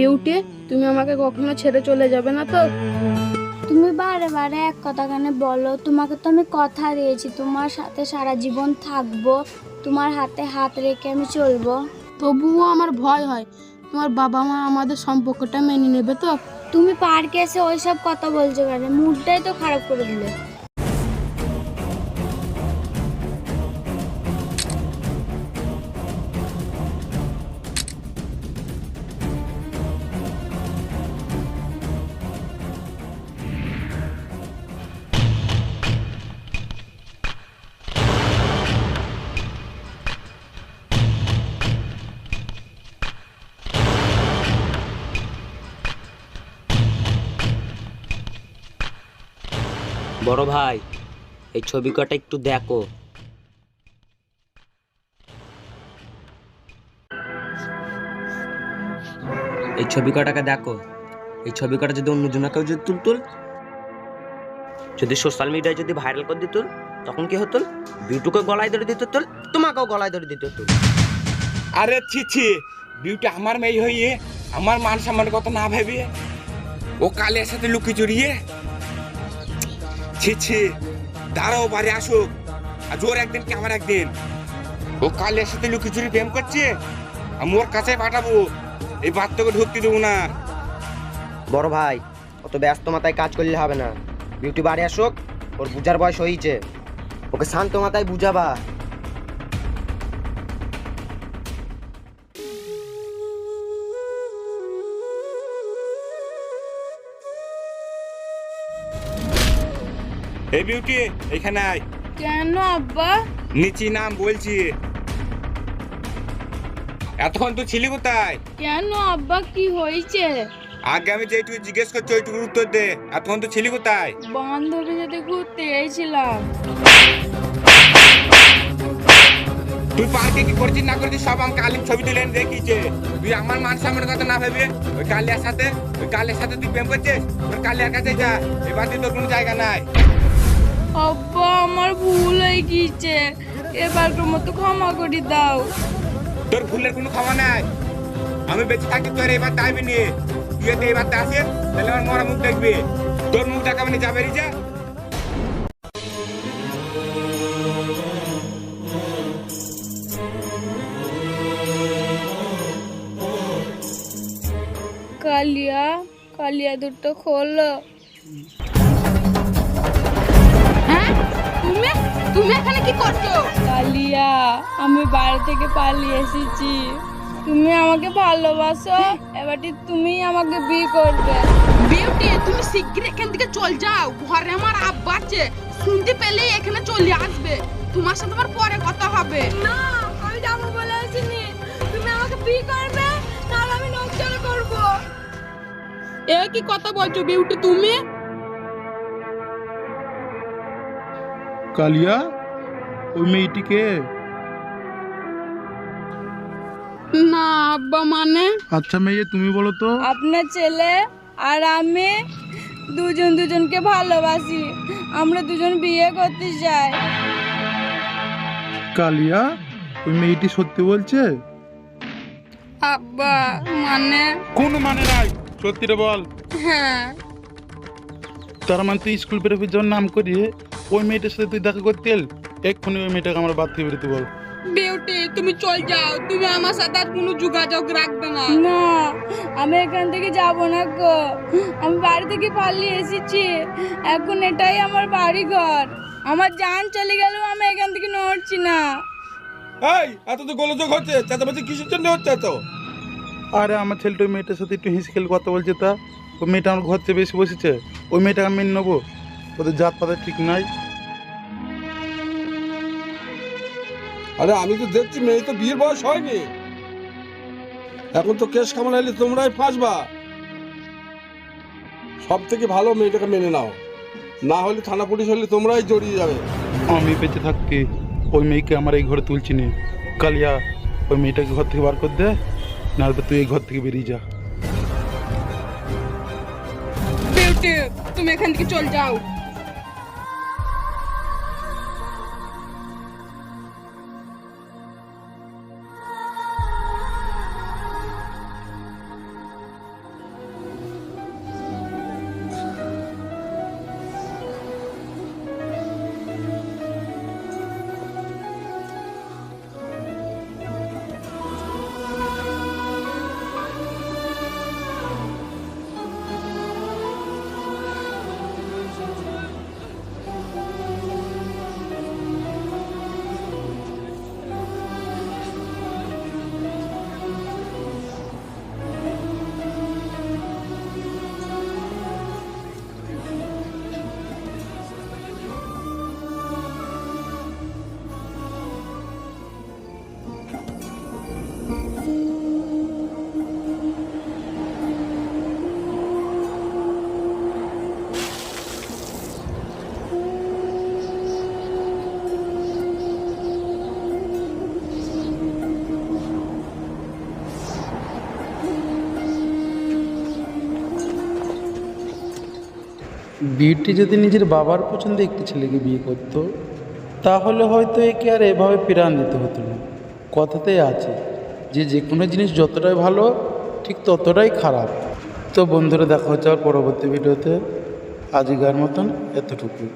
Beauty তুমি আমাকে কখনো ছেড়ে চলে যাবে না তো? তুমি বারে বারে এক কথা কানে বলো? তোমাকে তো আমি কথা দিয়েছি তোমার সাথে সারা জীবন থাকব তোমার হাতে হাত রেখে আমি চলবো। তবুও আমার ভয় হয় তোমার বাবা মা আমাদের সম্পর্কটা মেনে নেবে তো? তুমি পার্কে এসে ওইসব কথা বলছো কেন? মুডটাই তো খারাপ করে দিলে। বড় ভাই, এই ছবি কটা একটু দেখো। এই ছবি কটাকে দেখো। এই ছবি কটা যদি অন্য জনকেও যদি তুলতুল, যদি সোশ্যাল মিডিয়ায় যদি ভাইরাল করে দিত তখন কি হতো বিউটুকে গলায় ধরে দিত তুল তোমাকেও গলায় ধরে দিত তুল আরে ছি ছি, বিউটি আমার মেয়ে হইয়ে, আমার মান সম্মানের কথা না ভেবে ও কালের সাথে লুকি চুরিয়ে ছি ছি। দাঁড়াও, বাড়ি আসুক। আর জোর একদিন কি আমার একদিন? ও কালের সাথে লুকিচুরি প্রেম করছে? আমি ওর কাছে পাঠাবো। এই বাচ্চাকে ঢুকতে দেবো না। বড় ভাই, অত ব্যস্ত মাথায় কাজ করলে হবে না। বিউটি বাড়ি আসুক, ওর বুঝার বয়স হয়েছে। ওকে শান্ত মাথায় বুঝাবা। এই বিউটি এখানে আয়। কেন আব্বা? নিচি নাম বলছি। এতক্ষণ তুই ছিলি কোথায়? কেন আব্বা কি হয়েছে? আগে আমি যেটুকু জিজ্ঞেস করছি ওইটুকুর উত্তর দে। এতক্ষণ তুই ছিলি কোথায়? বান্ধবীর সাথে ঘুরতে গেছিলাম তুই পার্কে কি করছিস না করছিস সব আমাকে আলিম ছবি তুলে এনে দেখিয়েছে। তুই আমার মান সম্মানের কথা না ভেবে ওই কালিয়ার সাথে ওই কালিয়ার সাথে তুই প্রেম করছিস? ওই কালিয়ার কাছে যা। এবার তুই তোর কোনো জায়গা নাই। আব্বা আমার ভুল হয়ে গিয়েছে। এবারকার মতো ক্ষমা করে দাও। তোর ভুলের কোনো ক্ষমা নাই। আমি বেঁচে থাকি তোর এবার টাইমে নিয়ে তুই যদি এবার আসে তাহলে আমার মরা মুখ দেখবি। তোর মুখ দেখা মানে যাবে রে যা কালিয়া কালিয়া দুটো খোলো। তুমি এখানে কি করছ? কালিয়া আমি বাড়ি থেকে পালিয়ে এসেছি। তুমি আমাকে ভালোবাসো এবারটি তুমি আমাকে বিয়ে করবে। বিউটি তুমি শিগগির এখান থেকে চল যাও। ঘরে আমার আব্বা আছে। শুনতে পেলেই এখানে চলে আসবে। তোমার সাথে আমার পরে কথা হবে। না আমি যাব বলে আসিনি। তুমি আমাকে বিয়ে করবে তাহলে আমি নকশাল করব। এ কি কথা বলছো বিউটি তুমি? কালিয়া ওই মেয়েটিকে? না আব্বা মানে? আচ্ছা মেয়ে তুমি বলো তো। আপনার ছেলে আর আমি দুজন দুজনকে ভালোবাসি। আমরা দুজন বিয়ে করতে চাই। কালিয়া ওই মেয়েটি সত্যি বলছে? আব্বা মানে? কোন মানে নাই সত্যিটা বল। হ্যাঁ। তার মানে তুই স্কুল পেরোপির যখন নাম করিয়ে ওই মেয়েটার সাথে তুই দেখা করতে এল? এক্ষুনি ওই মেয়েটাকে আমার বাদ থেকে বেরোতে বল। বিউটি তুমি চল যাও। তুমি আমার সাথে আর কোনো যোগাযোগ রাখবে না। না আমি এখান থেকে যাব না গো। আমি বাড়ি থেকে পালিয়ে এসেছি। এখন এটাই আমার বাড়ি ঘর আমার জান চলে গেলেও আমি এখান থেকে নড়ছি না। এই এত তো গোলযোগ হচ্ছে। চেঁচামেচি কিসের জন্য হচ্ছে এত? আরে আমার ছেলেটা ওই মেয়েটার সাথে একটু হেসে খেলে কথা বলছে তা। ওই মেয়েটা আমার ঘর থেকে বেশি বসেছে। ওই মেয়েটাকে আমি নেব। ওদের জাত পাতা ঠিক নাই। আরে আমি তো দেখছি মেয়ে তো বিয়ের বয়স হয়নি। এখন তো কেস কামাল এলে তোমরাই ফাঁসবা। সব থেকে ভালো মেয়েটাকে মেনে নাও। না হলে থানা পুলিশ হলে তোমরাই জড়িয়ে যাবে। আমি বেঁচে থাকতে ওই মেয়েকে আমার এই ঘরে তুলছি নি। কালিয়া ওই মেয়েটাকে ঘর থেকে বার করে দে নাহলে তুই এই ঘর থেকে বেরিয়ে যা। বিউটি তুমি এখান থেকে চল যাও। বিউটি যদি নিজের বাবার পছন্দ একটি ছেলেকে বিয়ে করত, তাহলে হয়তো একে আর এভাবে প্রাণ দিতে হতো না। কথাতেই আছে, যে যে কোনো জিনিস যতটাই ভালো, ঠিক ততটাই খারাপ। তো বন্ধুরা, দেখা হচ্ছে আর পরবর্তী ভিডিওতে। আজকের মতন এতটুকু